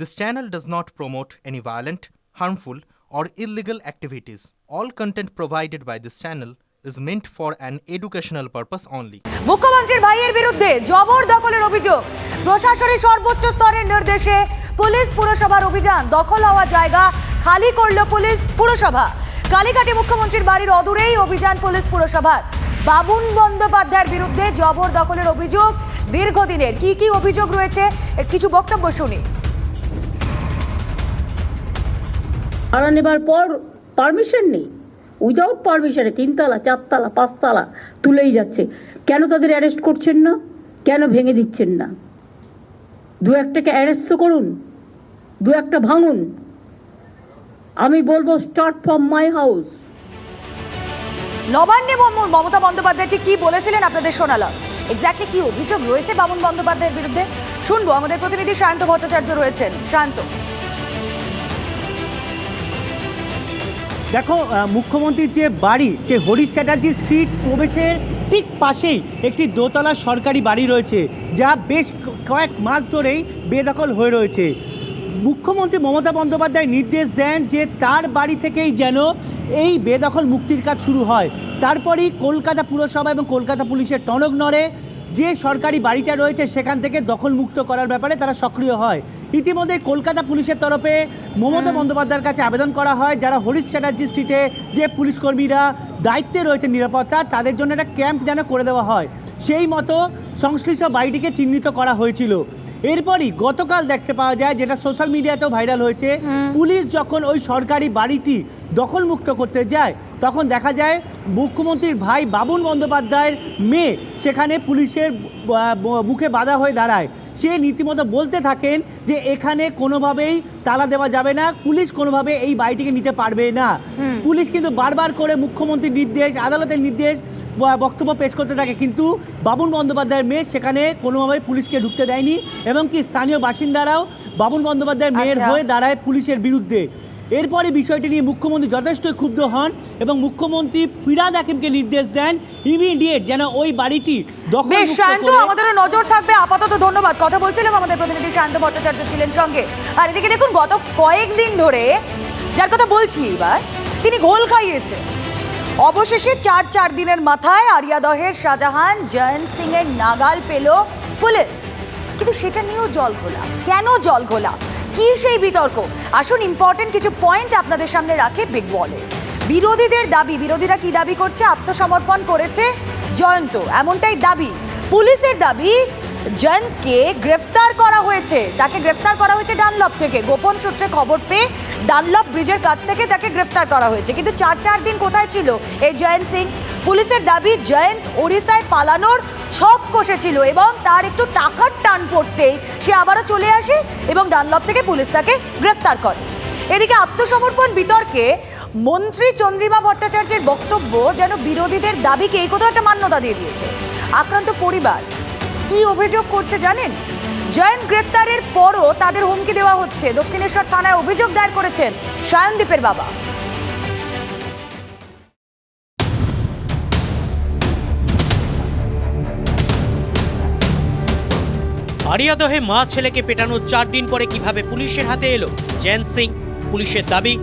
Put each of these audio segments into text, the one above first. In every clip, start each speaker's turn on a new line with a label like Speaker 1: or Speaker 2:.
Speaker 1: This channel does not promote any violent, harmful, or illegal activities. All content provided by this channel is meant for an educational purpose only.
Speaker 2: মুখ্যমন্ত্রীর ভাইয়ের বিরুদ্ধে জবরদখলের অভিযোগ। প্রশাসনের সর্বোচ্চ স্তরের নির্দেশে পুলিশ পুরসভার অভিযান দখল হওয়া জায়গা খালি করল পুলিশ পুরসভা। কালীঘাটে মুখ্যমন্ত্রীর বাড়ির অদূরেই অভিযান পুলিশ পুরসভার। বাবুন বন্দ্যোপাধ্যায়ের বিরুদ্ধে জবরদখলের অভিযোগ। দীর্ঘদিনের কি কি অভিযোগ রয়েছে কিছু বক্তব্য শুনি।
Speaker 3: ভাড়া নেবার পর পারমিশন নেই। উইদাউট পারমিশনে তিনতলা, চারতলা, পাঁচতলা তুলেই যাচ্ছে। কেন তাদের অ্যারেস্ট করছেন না? কেন ভেঙে দিচ্ছেন না? দু একটাকে অ্যারেস্ট তো করুন, দু একটা ভাঙুন। আমি বলব স্টার্ট ফ্রম মাই হাউস
Speaker 2: নবান্নে মম- মমতা বন্দ্যোপাধ্যায় ঠিক কি বলেছিলেন আপনাদের শোনালাম। এক্স্যাক্টলি কি অভিযোগ রয়েছে বাবুন বন্দ্যোপাধ্যায়ের বিরুদ্ধে? শুনব, আমাদের প্রতিনিধি শান্ত ভট্টাচার্য রয়েছেন। শান্ত
Speaker 4: দেখো মুখ্যমন্ত্রীর যে বাড়ি, সে হরিশ চ্যাটার্জি স্ট্রিট প্রবেশের ঠিক পাশেই একটি দোতলা সরকারি বাড়ি রয়েছে, যা বেশ কয়েক মাস ধরেই বেদখল হয়ে রয়েছে। মুখ্যমন্ত্রী মমতা বন্দ্যোপাধ্যায় নির্দেশ দেন যে তার বাড়ি থেকেই যেন এই বেদখল মুক্তির কাজ শুরু হয়। তারপরেই কলকাতা পুরসভা এবং কলকাতা পুলিশের টনক নড়ে, যে সরকারি বাড়িটা রয়েছে সেখান থেকে দখলমুক্ত করার ব্যাপারে তারা সক্রিয় হয়। ইতিমধ্যে কলকাতা পুলিশের তরফে মমতা বন্দ্যোপাধ্যায়ের কাছে আবেদন করা হয় যারা হরিশ চ্যাটার্জি স্ট্রিটে যে পুলিশকর্মীরা দায়িত্বে রয়েছে নিরাপত্তা তাদের জন্য একটা ক্যাম্প যেন করে দেওয়া হয়। সেই মতো সংশ্লিষ্ট বাড়িটিকে চিহ্নিত করা হয়েছিল। এরপরই গতকাল দেখতে পাওয়া যায় যেটা সোশ্যাল মিডিয়াতেও ভাইরাল হয়েছে। পুলিশ যখন ওই সরকারি বাড়িটি দখলমুক্ত করতে যায় তখন দেখা যায় মুখ্যমন্ত্রীর ভাই বাবুন বন্দ্যোপাধ্যায়ের মেয়ে সেখানে পুলিশের মুখে বাধা হয়ে দাঁড়ায়। সে রীতিমতো বলতে থাকেন যে এখানে কোনোভাবেই তালা দেওয়া যাবে না পুলিশ কোনোভাবে এই বাড়িটিকে নিতে পারবে না। পুলিশ কিন্তু বারবার করে মুখ্যমন্ত্রীর নির্দেশ আদালতের নির্দেশ বক্তব্য পেশ করতে থাকে। কিন্তু বাবুন বন্দ্যোপাধ্যায়ের মেয়ে সেখানে কোনোভাবে পুলিশকে ঢুকতে দেয়নি এবং কি স্থানীয় বাসিন্দারাও বাবুন বন্দ্যোপাধ্যায়ের মেয়ের
Speaker 2: আচ্ছা।
Speaker 4: হয়ে দাঁড়ায় পুলিশের বিরুদ্ধে। এরপরে বিষয়টি নিয়ে মুখ্যমন্ত্রী যথেষ্ট ক্ষুব্ধ হন এবং মুখ্যমন্ত্রী ফিরাদ হাকিমকে নির্দেশ দেন ইমিডিয়েট যেন ওই বাড়িটি
Speaker 2: বেশ শান্ত আমাদেরও নজর থাকবে। আপাতত ধন্যবাদ। কথা বলছিলাম আমাদের প্রতিনিধি শান্ত ভট্টাচার্য ছিলেন সঙ্গে। আর এদিকে দেখুন গত কয়েকদিন ধরে যার কথা বলছি এবার তিনি গোল খাইয়েছে অবশেষে চার চার দিনের মাথায় আরিয়াদহের শাহজাহান জয়ন্ত সিং এর নাগাল পেল পুলিশ। কিন্তু সেটা নিয়েও জল ঘোলা। কেন জল ঘোলা? কি সেই বিতর্ক? আসুন ইম্পর্টেন্ট কিছু পয়েন্ট আপনাদের সামনে রাখে বিগ বলে বিরোধীদের দাবি, বিরোধীরা কি দাবি করছে? আত্মসমর্পণ করেছে জয়ন্ত। এমনটাই দাবি। পুলিশের দাবি জয়ন্তকে গ্রেফতার করা হয়েছে। তাকে গ্রেফতার করা হয়েছে ডানলপ থেকে। গোপন সূত্রে খবর পেয়ে ডানলপ ব্রিজের কাছ থেকে তাকে গ্রেফতার করা হয়েছে। কিন্তু চার চার দিন কোথায় ছিল? এই জয়ন্ত সিং, পুলিশের দাবি, জয়ন্ত ওড়িশায় পালানোর ছক কষেছিল এবং তার একটু টাকার টান পড়তেই সে আবারও চলে আসে এবং ডানলপ থেকে পুলিশ তাকে গ্রেফতার করে। এদিকে আত্মসমর্পণ বিতর্কে মন্ত্রী চন্দ্রিমা ভট্টাচার্যের বক্তব্য যেন বিরোধীদের দাবিকে এই কোথাও একটা মান্যতা দিয়ে দিয়েছে। আক্রান্ত পরিবার কি অভিযোগ করছে জানেন? জয়ন্ত গ্রেপ্তারের পরও তাদের হুমকি দেওয়া হচ্ছে। দক্ষিণেশ্বর থানায় অভিযোগ দায়ের করেছেন সায়নদীপের বাবা।
Speaker 5: আরিয়াদহে মা ছেলেকে পেটানোর চার দিন পরে কীভাবে পুলিশের হাতে এলো? জয়ন্ত সিং, পুলিশের দাবি,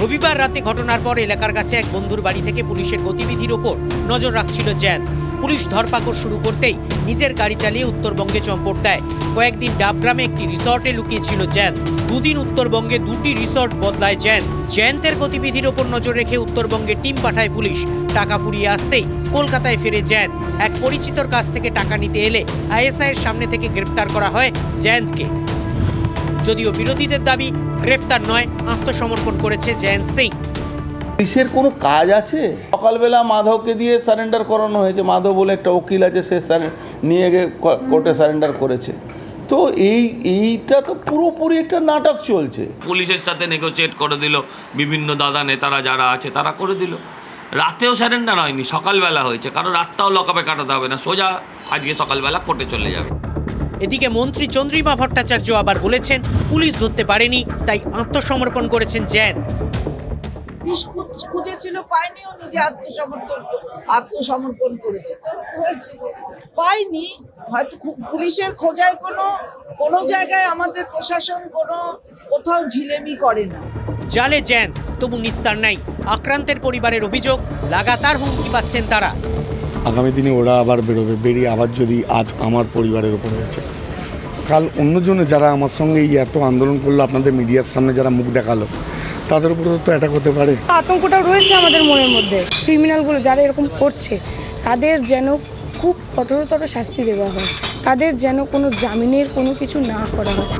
Speaker 5: রবিবার রাতে ঘটনার পর এলাকার কাছে এক বন্ধুর বাড়ি থেকে পুলিশের গতিবিধির ওপর নজর রাখছিল জ্যান পুলিশ ধরপাকড় শুরু করতেই নিজের গাড়ি চালিয়ে উত্তরবঙ্গে চম্পট দেয়। কয়েকদিন ডাবগ্রামে একটি রিসর্টে লুকিয়েছিল জ্যান দুদিন উত্তরবঙ্গে দুটি রিসর্ট বদলায় জ্যান জয়ন্তের গতিবিধির ওপর নজর রেখে উত্তরবঙ্গে টিম পাঠায় পুলিশ। টাকা ফুরিয়ে আসতেই কলকাতায় ফিরে জ্যান এক পরিচিতর কাছ থেকে টাকা নিতে এলে আইএসআইয়ের সামনে থেকে গ্রেপ্তার করা হয় জয়ন্তকে। যদিও বিরোধীদের দাবি গ্রেফতার নয়, আত্মসমর্পণ করেছে জয়ন্ত সিং।
Speaker 6: পুলিশের কোনো কাজ আছে? সকালবেলা মাধবকে দিয়ে সারেন্ডার করানো হয়েছে। মাধব বলে একটা উকিল আছে সে নিয়ে গিয়ে কোর্টে সারেন্ডার করেছে। তো এই এইটা তো পুরোপুরি একটা নাটক চলছে।
Speaker 7: পুলিশের সাথে নেগোসিয়েট করে দিল। বিভিন্ন দাদা নেতারা যারা আছে তারা করে দিল। রাতেও স্যারেন্ডার হয়নি সকালবেলা হয়েছে। কারণ রাতটাও লকাপে কাটাতে হবে না। সোজা আজকে সকালবেলা কোর্টে চলে যাবে।
Speaker 5: এদিকে মন্ত্রী চন্দ্রিমা ভট্টাচার্য আবার বলেছেন পুলিশ ধরতে পারেনি তাই আত্মসমর্পণ করেছেন জয়ন্ত
Speaker 8: খু- খুঁজেছিল পায়নি ও নিজে আত্মসমর্পণ আত্মসমর্পণ করেছে। তো হয়েছে। পাইনি হয়তো খু- পুলিশের খোঁজায় কোনো কোনো জায়গায় আমাদের প্রশাসন কোনো কোথাও ঢিলেমি করে না।
Speaker 5: জালে জ্যান তবু নিস্তার নাই। আক্রান্তের পরিবারের অভিযোগ লাগাতার হুমকি পাচ্ছেন তারা।
Speaker 9: আগামী দিনে ওরা আবার বেরোবে। বেরিয়ে আবার যদি আজ আমার পরিবারের ওপর হয়েছে। কাল অন্যজনে যারা আমার সঙ্গে এই এত আন্দোলন করল আপনাদের মিডিয়ার সামনে যারা মুখ দেখাল তাদের উপরে তো অ্যাটাক হতে পারে।
Speaker 10: আতঙ্কটা রয়েছে আমাদের মনের মধ্যে। ক্রিমিনালগুলো যারা এরকম করছে তাদের যেন খুব কঠোরতর শাস্তি দেওয়া হয়। তাদের যেন কোনো জামিনের কোনো কিছু না করা হয়।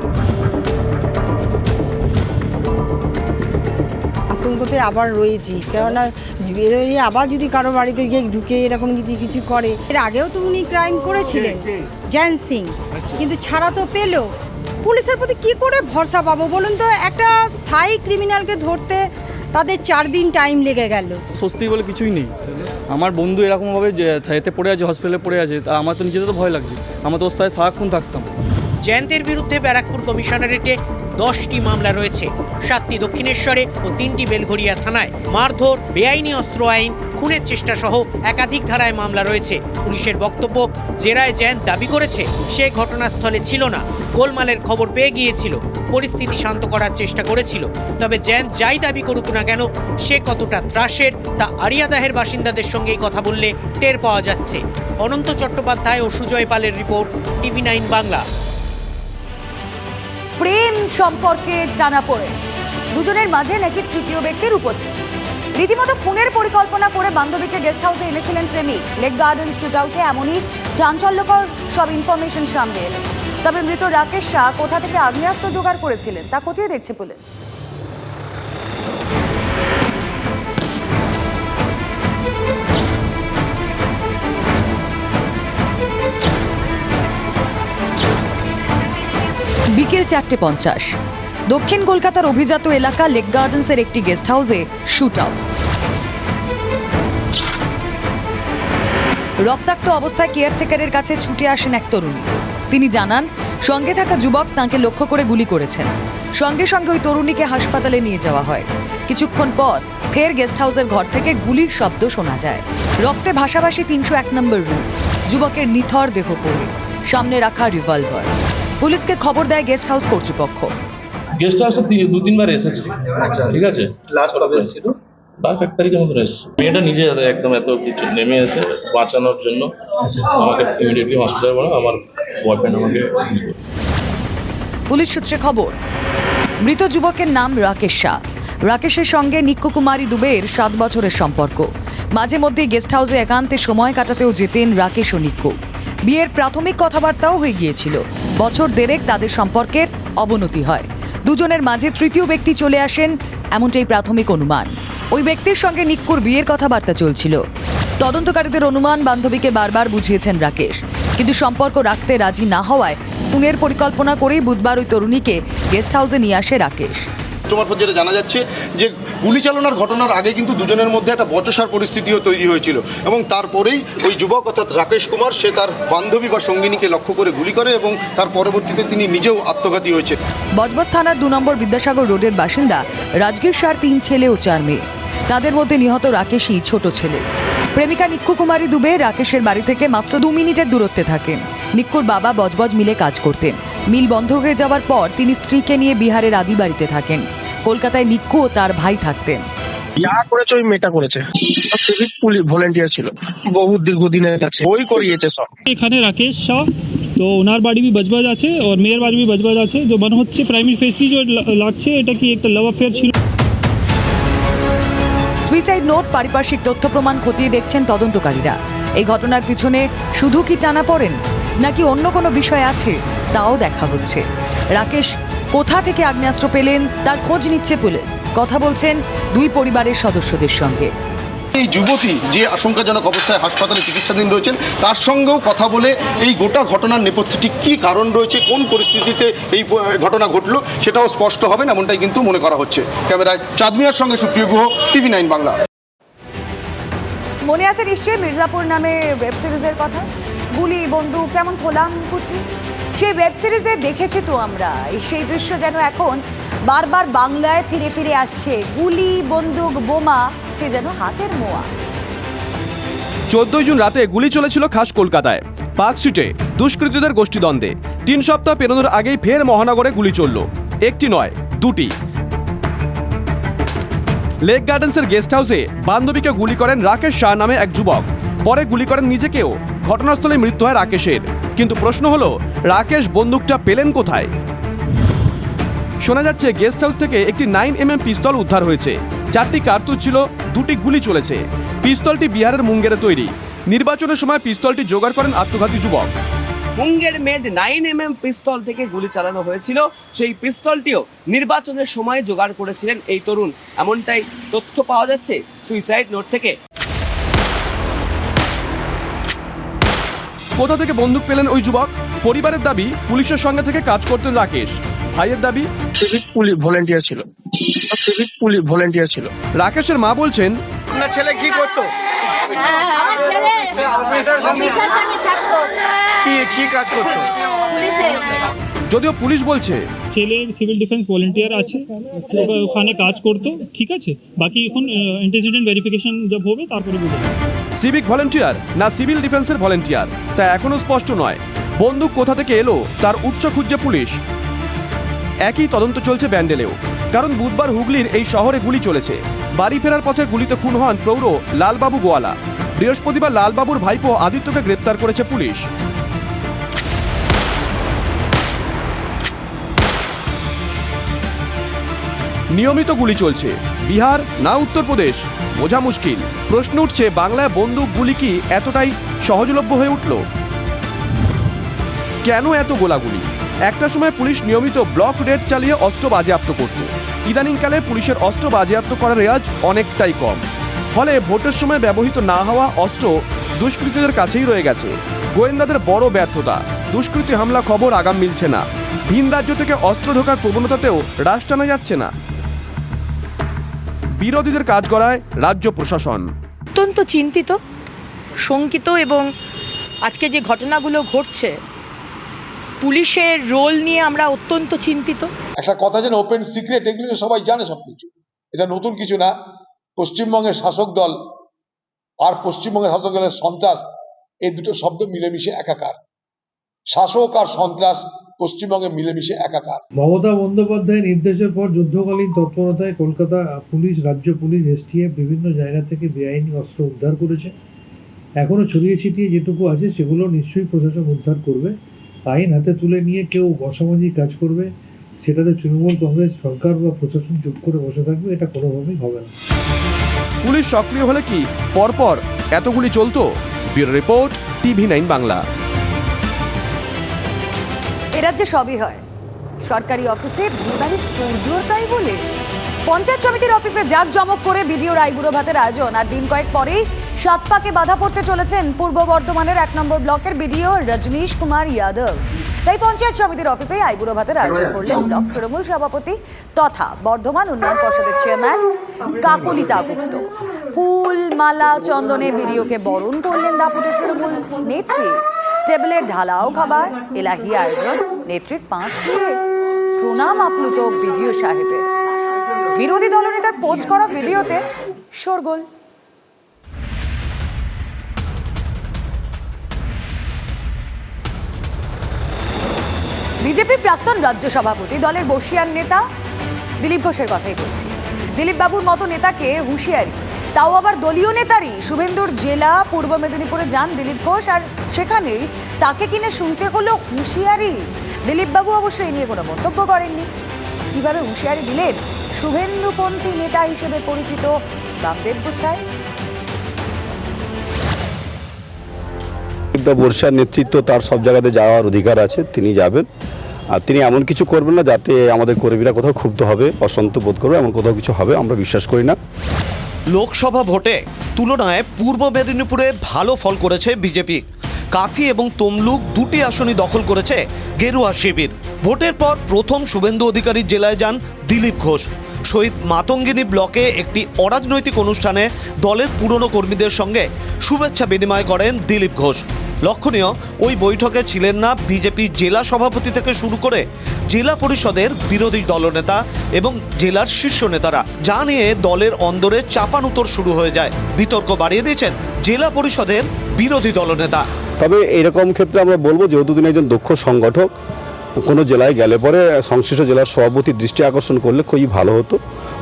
Speaker 11: আতঙ্কতে আবার রয়েছি। কেননা বেরোয় আবার যদি কারও বাড়িতে গিয়ে ঢুকে এরকম যদি কিছু করে। এর আগেও তো উনি ক্রাইম করেছিলেন জ্যান সিং। কিন্তু ছাড়া তো পেল। পুলিশের প্রতি কি করে ভরসা পাবো বলুন তো? একটা স্থায়ী ক্রিমিনালকে ধরতে তাদের চার দিন টাইম লেগে গেল।
Speaker 12: স্বস্তি বলে কিছুই নেই। আমার বন্ধু এরকমভাবে যে এতে পড়ে আছে হসপিটালে পড়ে আছে তা আমার তো নিজেদের তো ভয় লাগছে। আমার তো ওস্তায় সারাক্ষণ থাকতাম।
Speaker 5: জয়ন্তের বিরুদ্ধে ব্যারাকপুর কমিশনারেটে দশটি মামলা রয়েছে। সাতটি দক্ষিণেশ্বরে ও তিনটি বেলঘরিয়া থানায়। মারধর, বেআইনি অস্ত্র আইন, খুনের চেষ্টা সহ একাধিক ধারায় মামলা রয়েছে। পুলিশের বক্তব্য, জেরায় জ্যান দাবি করেছে, সে ঘটনাস্থলে ছিল না। গোলমালের খবর পেয়ে গিয়েছিল। পরিস্থিতি শান্ত করার চেষ্টা করেছিল। তবে জয়ন্ত যাই দাবি করুক না কেন, সে কতটা ত্রাসের তা আরিয়াদাহের বাসিন্দাদের সঙ্গেই কথা বললে টের পাওয়া যাচ্ছে। অনন্ত চট্টোপাধ্যায় ও সুজয় পালের রিপোর্ট, টিভি নাইন বাংলা।
Speaker 2: প্রেম সম্পর্কে টানা পড়ে। দুজনের মাঝে নাকি তৃতীয় ব্যক্তির উপস্থিতি। রীতিমতো খুনের পরিকল্পনা করে বান্ধবীকে গেস্ট হাউসে এনেছিলেন প্রেমিক। লেক গার্ডেন শুট আউটে এমনই চাঞ্চল্যকর সব ইনফরমেশন সামনে এলো। তবে মৃত রাকেশ শাহ কোথা থেকে আগ্নেয়াস্ত্র জোগাড় করেছিলেন তা খতিয়ে দেখছে পুলিশ। বিকেল চারটে পঞ্চাশ। দক্ষিণ কলকাতার অভিজাত এলাকা লেক গার্ডেন্সের একটি গেস্ট হাউসে শুট আউট রক্তাক্ত অবস্থায় কেয়ারটেকারের কাছে ছুটে আসেন এক তরুণী। তিনি জানান, সঙ্গে থাকা যুবক তাকে লক্ষ্য করে গুলি করেছেন। সঙ্গে সঙ্গে ওই তরুণীকে হাসপাতালে নিয়ে যাওয়া হয়। কিছুক্ষণ পর ফের গেস্ট হাউসের ঘর থেকে গুলির শব্দ শোনা যায়। রক্তে ভাসাভাসি তিনশো এক নম্বর রুম যুবকের নিথর দেহ পড়ে। সামনে রাখা রিভলভার পুলিশকে খবর দেয় গেস্ট হাউস কর্তৃপক্ষ।
Speaker 13: গেস্ট হাউসে দু তিনবার এসেছে। ঠিক আছে? লাস্ট কবে এসেছিল? লাস্ট এক তারিখের মতো এসেছে। মেয়েটা নিজে একদম এত কিছু নেমে এসে বাঁচানোর জন্য আমাকে ইমিডিয়েটলি হসপিটালে বলো আমার বয়ফ্রেন্ড আমাকে
Speaker 2: পুলিশ সূত্রে খবর মৃত যুবকের নাম রাকেশ শাহ। রাকেশের সঙ্গে নিক্কু কুমারী দুবের সাত বছরের সম্পর্ক। মাঝে মধ্যে গেস্ট হাউসে একান্তে সময় কাটাতেও যেতেন রাকেশ ও নিক্কু। বিয়ের প্রাথমিক কথাবার্তাও হয়ে গিয়েছিল। বছর দেড়েক তাদের সম্পর্কের অবনতি হয়। দুজনের মাঝে তৃতীয় ব্যক্তি চলে আসেন, এমনটাই প্রাথমিক অনুমান। ওই ব্যক্তির সঙ্গে নিক্কুর বিয়ের কথাবার্তা চলছিল। তদন্তকারীদের অনুমান বান্ধবীকে বারবার বুঝিয়েছেন রাকেশ। কিন্তু সম্পর্ক রাখতে রাজি না হওয়ায় খুনের পরিকল্পনা করেই বুধবার ওই তরুণীকে গেস্ট হাউসে নিয়ে আসে রাকেশ।
Speaker 9: সূত্র মারফত যেটা জানা যাচ্ছে যে গুলি চালনার ঘটনার আগে কিন্তু দুজনের মধ্যে একটা বচসার পরিস্থিতিও তৈরি হয়েছিল। এবং তারপরেই ওই যুবক অর্থাৎ রাকেশ কুমার, সে তার বান্ধবী বা সঙ্গিনীকে লক্ষ্য করে গুলি করে এবং তার পরবর্তীতে তিনি নিজেও আত্মঘাতী হয়েছে
Speaker 2: বজবজ থানার দু নম্বর বিদ্যাসাগর রোডের বাসিন্দা রাজগীর সার তিন ছেলে ও চার মেয়ে। তাদের মধ্যে নিহত রাকেশই ছোট ছেলে। প্রেমিকা নিক্কু কুমারী দুবে রাকেশের বাড়ি থেকে মাত্র দু মিনিটের দূরত্বে থাকেন। নিক্কুর বাবা বজবজ মিলে কাজ করতেন। মিল বন্ধ হয়ে যাওয়ার পর তিনি স্ত্রীকে নিয়ে বিহারের আদি বাড়িতে থাকেন। কলকাতায় নিক্কু ও তার ভাই থাকতেন।
Speaker 12: যা করেছে ওই মেয়েটা করেছে। সিভিক পুলিশ ভলেন্টিয়ার ছিল। বহু দীর্ঘদিনের কাছে। ওই করিয়েছে সব।
Speaker 13: এখানে রাকেশ শাহ তো ওনার বাড়ি বি বজবজ আছে আর মেয়ের বাড়ি বি বজবজ আছে। তো মনে হচ্ছে প্রাইমারি ফেসলি যে লাগছে এটা কি একটা লাভ অ্যাফেয়ার ছিল?
Speaker 2: সুইসাইড নোট পারিপার্শ্বিক তথ্য প্রমাণ খতিয়ে দেখছেন তদন্তকারীরা। এই ঘটনার পিছনে শুধু কি টানা পড়েন নাকি অন্য কোনো বিষয় আছে তাও দেখা হচ্ছে। রাকেশ কোথা থেকে আগ্নেয়াস্ত্র পেলেন তার খোঁজ নিচ্ছে পুলিশ। কথা বলছেন দুই পরিবারের সদস্যদের সঙ্গে।
Speaker 9: এই যুবতী যে আশঙ্কাজনক অবস্থায় হাসপাতালে চিকিৎসাধীন রয়েছেন তার সঙ্গেও কথা বলে এই গোটা ঘটনার নেপথ্যে ঠিক কী কারণ রয়েছে কোন পরিস্থিতিতে এই ঘটনা ঘটলো সেটাও স্পষ্ট হবে না এমনটাই কিন্তু মনে করা হচ্ছে। ক্যামেরায় চাঁদমিয়ার সঙ্গে সুপ্রিয় গুহ টিভি নাইন বাংলা।
Speaker 2: মনে আছে নিশ্চয়ই মির্জাপুর নামে ওয়েব সিরিজের কথা? গুলি বন্দুক কেমন খোলাম কুচি সেই ওয়েব সিরিজে দেখেছি তো আমরা। সেই দৃশ্য যেন এখন বারবার বাংলায় ফিরে ফিরে আসছে। গুলি, বন্দুক, বোমা, কে যেন হাতের মোয়া।
Speaker 14: চোদ্দই জুন রাতে গুলি চলেছিল খাস কলকাতায়। পার্ক স্ট্রিটে দুষ্কৃতীদের গোষ্ঠীদ্বন্দ্বে। তিন সপ্তাহ পেরোনোর আগেই ফের মহানগরে গুলি চলল। একটি নয়, দুটি। লেক গার্ডেন্সের গেস্ট হাউসে বান্ধবীকে গুলি করেন রাকেশ শাহ নামে এক যুবক। পরে গুলি করেন নিজেকেও। ঘটনাস্থলে মৃত্যু হয় রাকেশের। কিন্তু প্রশ্ন হলো, রাকেশ বন্দুকটা পেলেন কোথায়? শোনা যাচ্ছে গেস্ট হাউস থেকে একটি নাইন এম পিস্তল উদ্ধার হয়েছে। চারটি কার্তুজ ছিল, দুটি গুলি চলেছে। পিস্তলটি বিহারের মুঙ্গেরে তৈরি। নির্বাচনের সময় পিস্তলটি জোগাড় করেন আত্মঘাতী যুবক।
Speaker 15: Munger made nine M M পিস্তল থেকে গুলি চালানো হয়েছিল। সেই পিস্তলটিও নির্বাচনের সময় জোগাড় করেছিলেন এই তরুণ। এমনটাই তথ্য পাওয়া যাচ্ছে সুইসাইড নোট থেকে।
Speaker 14: কোথা থেকে বন্দুক পেলেন ওই যুবক? পরিবারের দাবি পুলিশের সঙ্গে থেকে কাজ করতেন রাকেশ। ভাইয়ের দাবি?
Speaker 15: সিভিক পুলিশ ভলেন্টিয়ার ছিল। সিভিক পুলিশ ভলেন্টিয়ার ছিল।
Speaker 14: রাকেশের মা বলছেন
Speaker 9: আপনার ছেলে কি করতো? কি কি কাজ করতো?
Speaker 14: যদিও পুলিশ বলছে
Speaker 13: ছেলে সিভিল ডিফেন্স ভলেন্টিয়ার আছে ওখানে কাজ করতো ঠিক আছে। বাকি এখন অ্যান্টিসিডেন্ট ভেরিফিকেশন যব হবে তারপরে বুঝে।
Speaker 14: সিভিক ভলেন্টিয়ার না সিভিল ডিফেন্সের ভলেন্টিয়ার তা এখনও স্পষ্ট নয়। বন্দুক কোথা থেকে এলো? তার উচ্চ খুঁজছে পুলিশ। একই তদন্ত চলছে ব্যান্ডেলেও। কারণ বুধবার হুগলির এই শহরে গুলি চলেছে। বাড়ি ফেরার পথে গুলিতে খুন হন প্রৌঢ় লালবাবু গোয়ালা। বৃহস্পতিবার লালবাবুর ভাইপো আদিত্যকে গ্রেপ্তার করেছে পুলিশ। নিয়মিত গুলি চলছে। বিহার না উত্তরপ্রদেশ বোঝা মুশকিল। প্রশ্ন উঠছে, বাংলায় বন্দুক গুলি কি এতটাই সহজলভ্য হয়ে উঠল? কেন এত গোলাগুলি? একটা সময় পুলিশ নিয়মিত ব্লক রেড চালিয়ে অস্ত্র বাজেয়াপ্ত করত। ইদানিংকালে পুলিশের অস্ত্র বাজেয়াপ্ত করার রেওয়াজ অনেকটাই কম। ফলে ভোটের সময় ব্যবহৃত না হওয়া অস্ত্র দুষ্কৃতীদের কাছেই রয়ে গেছে। গোয়েন্দাদের বড় ব্যর্থতা। দুষ্কৃতী হামলা খবর আগাম মিলছে না। ভিন রাজ্য থেকে অস্ত্র ঢোকার প্রবণতাতেও হ্রাস টানা যাচ্ছে না। বিরোধীদের কাজ করায় রাজ্য প্রশাসন।
Speaker 10: অত্যন্ত চিন্তিত শঙ্কিত এবং আজকে যে ঘটনাগুলো ঘটছে পুলিশের রোল নিয়ে আমরা অত্যন্ত চিন্তিত।
Speaker 16: একটা কথা যেন ওপেন সিক্রেট এগুলো সবাই জানে সবকিছু। এটা নতুন কিছু না। পশ্চিমবঙ্গের শাসক দল আর পশ্চিমবঙ্গের শাসক দলের সন্ত্রাস এই দুটো শব্দ মিলেমিশে একাকার। শাসক আর সন্ত্রাস পশ্চিমবঙ্গে মিলেমিশে একাকার।
Speaker 13: মমতা বন্দ্যোপাধ্যায়ের নির্দেশের পর যুদ্ধকালীন তৎপরতায় কলকাতা পুলিশ রাজ্য পুলিশ এসটিএফ বিভিন্ন জায়গা থেকে বেআইনি অস্ত্র উদ্ধার করেছে। এখনও ছড়িয়ে ছিটিয়ে যেটুকু আছে সেগুলো নিশ্চয়ই প্রশাসন উদ্ধার করবে। আইন হাতে তুলে নিয়ে কেউ অসামাজিক কাজ করবে সেটাতে তৃণমূল কংগ্রেস সরকার বা প্রশাসন চুপ করে বসে থাকবে এটা কোনোভাবেই হবে না।
Speaker 14: পুলিশ সক্রিয় হলে কি পরপর এতগুলি চলতো? Bureau report TV nine Bangla.
Speaker 2: এ রাজ্যে সবই হয়। সরকারি অফিসে বিয়েবাড়ির তোড়জোড় তাই বলে। পঞ্চায়েত সমিতির অফিসে জাক জমক করে বিডিও রায়গুড়ো ভাতের আয়োজন, আর দিন কয়েক পরেই সাত পাকে বাধা পড়তে চলেছেন পূর্ব বর্ধমানের এক নম্বর ব্লকের বিডিও রজনীশ কুমার ইয়াদব। তাই পঞ্চায়েত সমিতির অফিসে আইবুড়ো ভাতের আয়োজন করলেন ব্লক তৃণমূল সভাপতি তথা বর্ধমান উন্নয়ন পর্ষদের চেয়ারম্যান কাকলিতা গুপ্ত ফুল, মালা, চন্দনে বিডিওকে বরণ করলেন দাপুটে তৃণমূল নেত্রী। টেবিলে ঢালাও খাবার, এলাহি আয়োজন, নেত্রীর পাঁচ দিয়ে প্রণাম আপ্লুত বিডিও সাহেবের। বিরোধী দলনেতার পোস্ট করা ভিডিওতে শোরগোল। বিজেপির প্রাক্তন রাজ্য সভাপতি, দলের বর্ষিয়ান নেতা, দিলীপ ঘোষের কথাই বলছি। দিলীপ বাবুর মতো নেতাকে হুঁশিয়ারি তাও আবার দলীয় নেতারই। শুভেন্দুর জেলা, পূর্ব মেদিনীপুরে যান দিলীপ ঘোষ আর সেখানেই তাকে কিনে শুনতে হলো হুঁশিয়ারি। দিলীপ বাবু অবশ্য এই নিয়ে কোনো মন্তব্য করেননি। কীভাবে হুঁশিয়ারি দিলেন শুভেন্দুপন্থী নেতা হিসেবে পরিচিত বামদেব গুছাই?
Speaker 17: বর্ষার নেতৃত্ব তার সব জায়গাতে যাওয়ার অধিকার আছে, তিনি যাবেন। আর তিনি এমন কিছু করবেন না যাতে আমাদের কর্মীরা কোথাও ক্ষুব্ধ হবে অসন্ত বোধ করবে, এমন কোথাও কিছু হবে, আমরা বিশ্বাস করি না।
Speaker 18: লোকসভা ভোটে তুলনায় পূর্ব মেদিনীপুরে ভালো ফল করেছে বিজেপি। কাথি এবং তমলুক দুটি আসনই দখল করেছে গেরুয়া শিবির। ভোটের পর প্রথম শুভেন্দু অধিকারীর জেলায় যান দিলীপ ঘোষ। শহীদ মাতঙ্গিনী ব্লকে একটি অরাজনৈতিক অনুষ্ঠানে দলের পুরনো কর্মীদের সঙ্গে শুভেচ্ছা বিনিময় করেন দিলীপ ঘোষ। লক্ষণীয়, ওই বৈঠকে ছিলেন না বিজেপি জেলা সভাপতি থেকে শুরু করে জেলা পরিষদের বিরোধী দলনেতা এবং জেলার শীর্ষ নেতারা, যা নিয়ে দলের অন্দরে চাপানুতর শুরু হয়ে যায়। বিতর্ক বাড়িয়ে দিয়েছেন জেলা পরিষদের বিরোধী দলনেতা।
Speaker 17: তবে এরকম ক্ষেত্রে আমরা বলব যেহেতু তিনি একজন দক্ষ সংগঠক কোনো জেলায় গেলে পরে সংশ্লিষ্ট জেলার সভাপতি দৃষ্টি আকর্ষণ করলে খুবই ভালো হতো।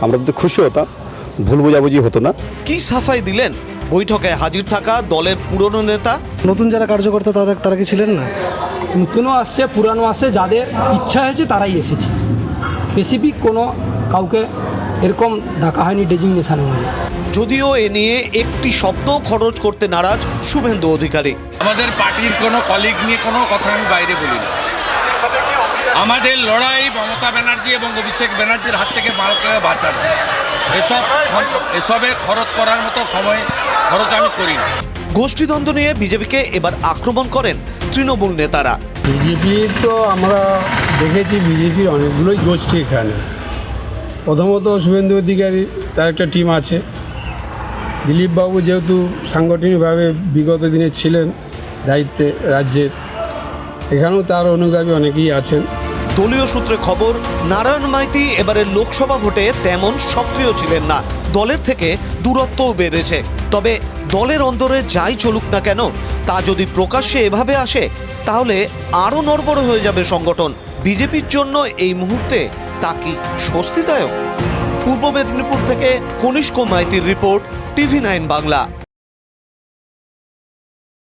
Speaker 17: আমরা তো খুশি হতাম ভুল বোঝাবুঝি হতো না।
Speaker 18: কি সাফাই দিলেন? বৈঠকে হাজির থাকা দলের পুরনো নেতা?
Speaker 19: নতুন যারা কার্যকর্তা তারা তারা কি ছিলেন না? নতুনও আসছে পুরানো আসছে যাদের ইচ্ছা হয়েছে তারাই এসেছে। স্পেসিফিক কোনো কাউকে এরকম ডাকা হয়নি ডেজিগনেশনের মধ্যে।
Speaker 18: যদিও এ নিয়ে একটি শব্দ খরচ করতে নারাজ শুভেন্দু অধিকারী।
Speaker 20: আমাদের পার্টির কোনো কলিগ নিয়ে কোনো কথা আমি বাইরে বলি না আমাদের লড়াই মমতা ব্যানার্জি এবং অভিষেক ব্যানার্জির হাত থেকে মালকে বাঁচানো। এসব এসবে খরচ করার মতো সময় খরচ আমি করি না
Speaker 18: গোষ্ঠীদ্বন্দ্ব নিয়ে বিজেপিকে এবার আক্রমণ করেন তৃণমূল নেতারা।
Speaker 19: বিজেপি তো আমরা দেখেছি বিজেপির অনেকগুলোই গোষ্ঠী এখানে। প্রথমত শুভেন্দু অধিকারী তার একটা টিম আছে। দিলীপবাবু যেহেতু সাংগঠনিকভাবে বিগত দিনে ছিলেন দায়িত্বে রাজ্যের এখানেও তার অনুগামী অনেকেই আছেন।
Speaker 18: দলীয় সূত্রে খবর, নারায়ণ মাইতি এবারের লোকসভা ভোটে তেমন সক্রিয় ছিলেন না। দলের থেকে দূরত্বও বেড়েছে। তবে দলের অন্দরে যাই চলুক না কেন, তা যদি প্রকাশ্যে এভাবে আসে, তাহলে আরও নড়বড় হয়ে যাবে সংগঠন। বিজেপির জন্য এই মুহূর্তে তা কি স্বস্তিদায়ক? পূর্ব মেদিনীপুর থেকে কনিষ্ক মাইতির রিপোর্ট, টিভি নাইন বাংলা।